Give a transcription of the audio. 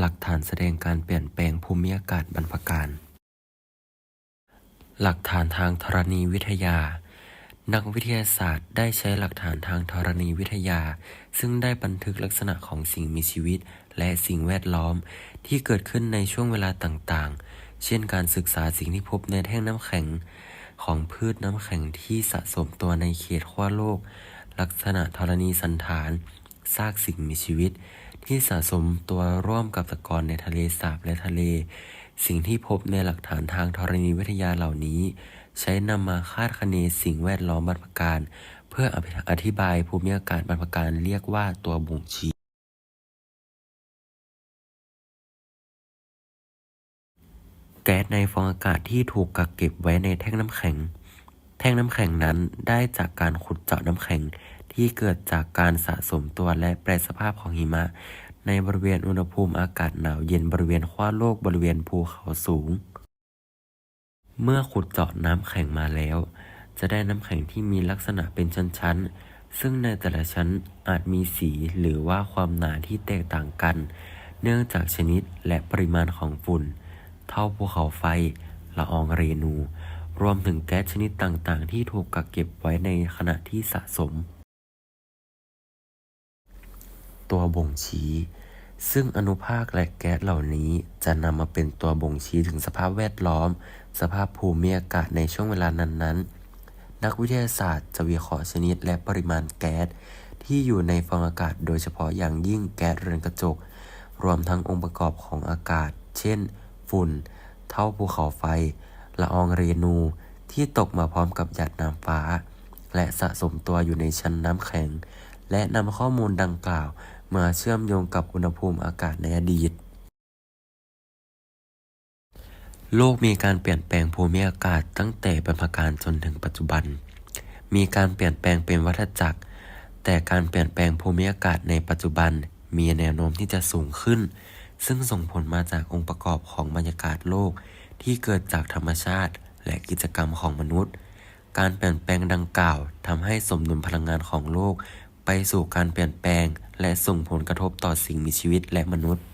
หลักฐานแสดงการเปลี่ยนแปลงภูมิอากาศบรรพการหลักฐานทางธรณีวิทยา นักวิทยาศาสตร์ได้ใช้หลักฐานทางธรณีวิทยา ซึ่งได้บันทึกลักษณะของสิ่งมีชีวิต และสิ่งแวดล้อมที่เกิดขึ้นในช่วงเวลาต่างๆ เช่นการศึกษาสิ่งที่พบในแท่งน้ำแข็งของพืชน้ำแข็งที่สะสมตัวในเขตขั้วโลก ลักษณะธรณีสันฐาน ซากสิ่งมีชีวิต ที่สะสมตัวร่วมกับตะกอนในทะเลสาบและทะเล สิ่งที่พบในหลักฐานทางธรณีวิทยาเหล่านี้ ใช้นำมาคาดคะเนสิ่งแวดล้อมบรรพการ เพื่ออธิบายภูมิอากาศบรรพการเรียกว่าตัวบ่งชี้แก๊สในฟองอากาศที่ถูกกักเก็บไว้ในแท่งน้ำแข็ง แท่งน้ำแข็งนั้นได้จากการขุดเจาะน้ำแข็ง ที่เกิดจากการสะสมตัวและแปรสภาพของหิมะ ในบริเวณอุณหภูมิอากาศหนาวเย็นบริเวณขั้วโลกบริเวณภูเขาสูง เมื่อขุดเจาะน้ำแข็งมาแล้ว จะได้น้ำแข็งที่มีลักษณะเป็นชั้นๆ ซึ่งในแต่ละชั้นอาจมีสีหรือว่าความหนาที่แตกต่างกัน เนื่องจากชนิดและปริมาณของฝุ่น เท่าภูเขาไฟละอองเรนูรวมถึงแก๊สชนิดต่างๆ ที่ถูกกักเก็บไว้ในขณะที่สะสม ตัวบ่งชี้ ซึ่งอนุภาคและแก๊สเหล่านี้จะนำมาเป็นตัวบ่งชี้ถึงสภาพแวดล้อม สภาพภูมิอากาศในช่วงเวลานั้นๆ นักวิทยาศาสตร์จะวิเคราะห์ชนิดและปริมาณแก๊สที่อยู่ในฟองอากาศโดยเฉพาะอย่างยิ่งแก๊สเรือนกระจก รวมทั้งองค์ประกอบของอากาศ เช่น ฝุ่น เท่าภูเขาไฟ ละอองเรนู ที่ตกมาพร้อมกับหยาดน้ำฟ้า และสะสมตัวอยู่ในชั้นน้ำแข็ง และนำข้อมูลดังกล่าว มาเชื่อมโยงกับอุณหภูมิอากาศในอดีต โลกมีการเปลี่ยนแปลงภูมิอากาศตั้งแต่บรรพการจนถึงปัจจุบัน มีการเปลี่ยนแปลงเป็นวัฏจักร แต่การเปลี่ยนแปลงภูมิอากาศในปัจจุบัน มีแนวโน้มที่จะสูงขึ้น ซึ่งส่งผลมาจากองค์ประกอบของบรรยากาศโลกที่เกิดจากธรรมชาติและกิจกรรมของมนุษย์ การเปลี่ยนแปลงดังกล่าวทำให้สมดุลพลังงานของโลก ไปสู่การเปลี่ยนแปลง และส่งผลกระทบต่อสิ่งมีชีวิตและมนุษย์